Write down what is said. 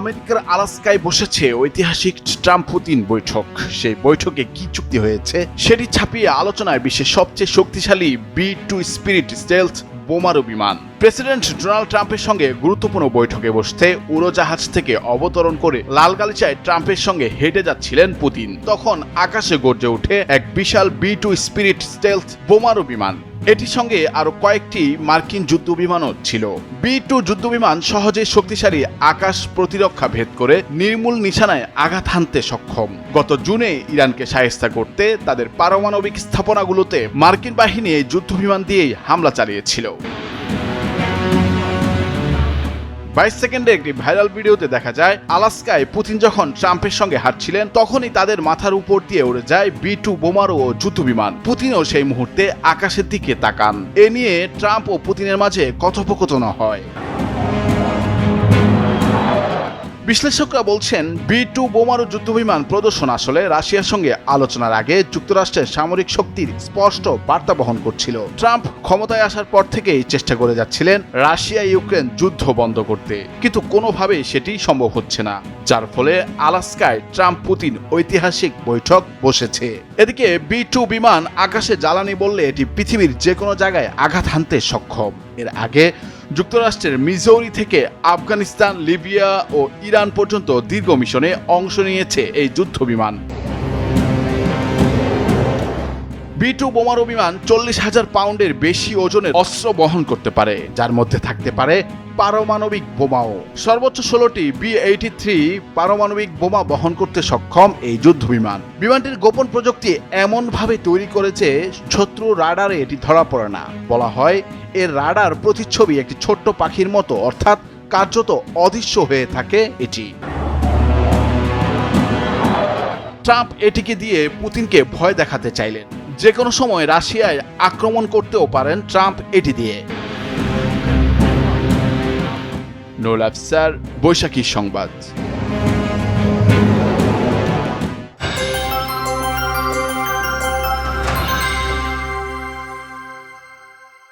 আমেরিকার আলাস্কায় বসেছে ঐতিহাসিক ট্রাম্প পুতিন বৈঠক। সেই বৈঠকে কি চুক্তি হয়েছে সেটি ছাপিয়ে আলোচনায় বিশ্বের সবচেয়ে শক্তিশালী বি টু স্পিরিট স্টেলথ বোমারু বিমান। প্রেসিডেন্ট ডোনাল্ড ট্রাম্পের সঙ্গে গুরুত্বপূর্ণ বৈঠকে বসতে উড়োজাহাজ থেকে অবতরণ করে লাল গালিচায় ট্রাম্পের সঙ্গে হেঁটে যাচ্ছিলেন পুতিন। তখন আকাশে গর্জে ওঠে এক বিশাল বি টু স্পিরিট স্টেলথ বোমারু বিমান। এটির সঙ্গে আরও কয়েকটি মার্কিন যুদ্ধ বিমানও ছিল। বি টু যুদ্ধ বিমান সহজে শক্তিশালী আকাশ প্রতিরক্ষা ভেদ করে নির্মূল নিশানায় আঘাত হানতে সক্ষম। গত জুনে ইরানকে সাহেস্তা করতে তাদের পারমাণবিক স্থাপনাগুলোতে মার্কিন বাহিনী এই যুদ্ধ বিমান দিয়েই হামলা চালিয়েছিল। বাইশ সেকেন্ডে একটি ভাইরাল ভিডিওতে দেখা যায়, আলাস্কায় পুতিন যখন ট্রাম্পের সঙ্গে হাঁটছিলেন, তখনই তাদের মাথার উপর দিয়ে উড়ে যায় বি টু বোমারো ও যুদ্ধ বিমান। পুতিনও সেই মুহূর্তে আকাশের দিকে তাকান। এ নিয়ে ট্রাম্প ও পুতিনের মাঝে কথোপকথন হয়। বিশ্লেষকরা বলছেন, বি টু বোমারু যুদ্ধবিমান প্রদর্শন আসলে রাশিয়ার সঙ্গে আলোচনার আগে যুক্তরাষ্ট্রের সামরিক শক্তির স্পষ্ট বার্তা বহন করছিল। ট্রাম্প ক্ষমতায় আসার পর থেকেই চেষ্টা করে যাচ্ছিলেন রাশিয়া ইউক্রেন যুদ্ধ বন্ধ করতে। কিন্তু কোনোভাবেই সেটি সম্ভব হচ্ছে না, যার ফলে আলাস্কায় ট্রাম্প পুতিন ঐতিহাসিক বৈঠক বসেছে। এদিকে বি টু বিমান আকাশে জ্বালানি বললে এটি পৃথিবীর যে কোনো জায়গায় আঘাত হানতে সক্ষম। এর আগে যুক্তরাষ্ট্রের মিজৌরি থেকে আফগানিস্তান, লিবিয়া ও ইরান পর্যন্ত দীর্ঘ মিশনে অংশ নিয়েছে এই যুদ্ধ বিমান বি টু বোমারু বিমান চল্লিশ হাজার পাউন্ডের বেশি ওজনের অস্ত্র বহন করতে পারে, যার মধ্যে থাকতে পারে পারমাণবিক বোমাও। সর্বোচ্চ ষোলোটি বি এইটি থ্রি পারমাণবিক বোমা বহন করতে সক্ষম এই যুদ্ধ বিমান বিমানটির গোপন প্রযুক্তি এমনভাবে তৈরি করেছে, শত্রু রাডারে এটি ধরা পড়ে না। বলা হয়, এর রাডার প্রতিচ্ছবি একটি ছোট্ট পাখির মতো, অর্থাৎ কার্যত অদৃশ্য হয়ে থাকে এটি। ট্রাম্প এটিকে দিয়ে পুতিনকে ভয় দেখাতে চাইলেন। যে কোনো সময় রাশিয়ায় আক্রমণ করতেও পারেন ট্রাম্প এটি দিয়ে। নোল আফসার বৈশাখী সংবাদ।